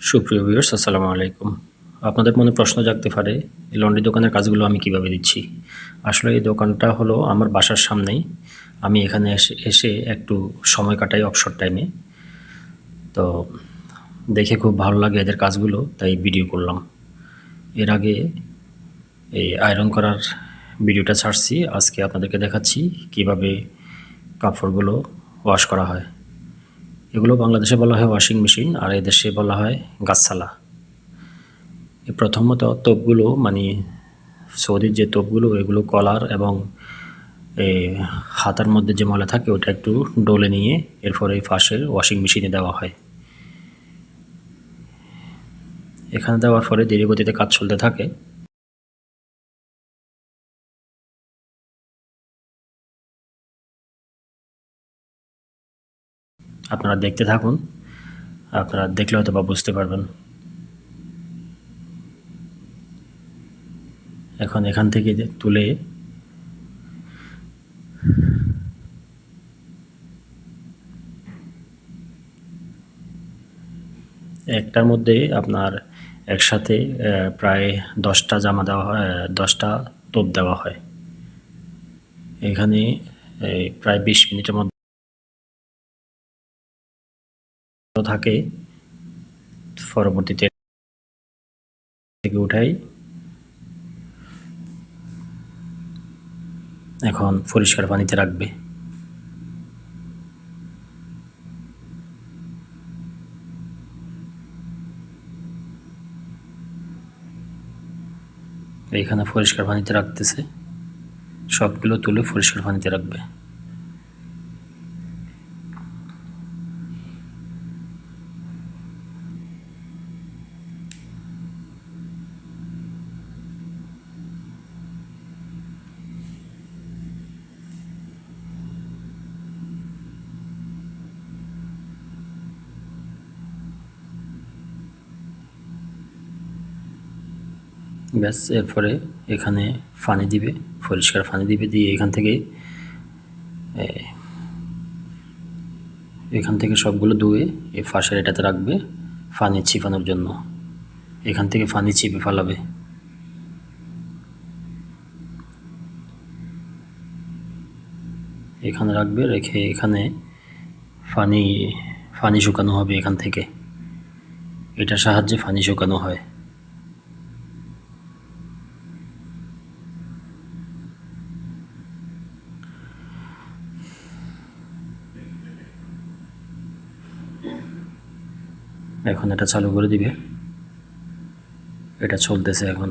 সুপ্রিয় ভিউয়ার্স আসসালামু আলাইকুম। আপনাদের মনে প্রশ্ন জাগতে পারে, এই লন্ড্রি দোকানের কাজগুলো আমি কীভাবে দিচ্ছি? আসলে এই দোকানটা হলো আমার বাসার সামনেই। আমি এখানে এসে এসে একটু সময় কাটাই অবসর টাইমে তো দেখে খুব ভালো লাগে এদের কাজগুলো, তাই ভিডিও করলাম। এর আগে এই আয়রন করার ভিডিওটা ছাড়ছি। আজকে আপনাদেরকে দেখাচ্ছি কীভাবে কাপড়গুলো ওয়াশ করা হয়। এগুলো বাংলাদেশে বলা হয় ওয়াশিং মেশিন আর এদেশে বলা হয় গাছসালা প্রথমত তোপগুলো মানে সৌদির যে তোপগুলো, এগুলো কলার এবং এই হাতার মধ্যে যে ময়লা থাকে ওটা একটু ডলে নিয়ে এরপরে এই ফাঁসের ওয়াশিং মেশিনে দেওয়া হয়। এখানে দেওয়ার পরে ধীরে গতিতে কাজ চলতে থাকে। আপনারা দেখতে থাকুন। আপনারা দেখলে হয়তো বা বুঝতে পারবেন। এখন এখান থেকে তুলে একটার মধ্যে আপনার একসাথে প্রায় দশটা জামা দেওয়া হয় দশটা তোপ দেওয়া হয়। এখানে প্রায় বিশ মিনিটের মধ্যে থাকে, পরবর্তীতে থেকে উঠাই। এখন পরিষ্কার পানিতে রাখবে। এইখানে পরিষ্কার পানিতে রাখতেছে। সবগুলো তুলে পরিষ্কার পানিতে রাখবে। ব্যাস, এরপরে এখানে পানি দিবে, পরিষ্কার পানি দিবে, দিয়ে এখান থেকে এখান থেকে সবগুলো ধুয়ে এই ফাঁসের এটাতে রাখবে পানি ছিপানোর জন্য। এখান থেকে পানি চিপে ফেলাবে। এখানে রাখবে, রেখে এখানে পানি ফানি শুকানো হবে এখান থেকে। এটার সাহায্যে পানি শুকানো হয়। এখন এটা চালু করে দিবে। এটা চলতেছে এখন।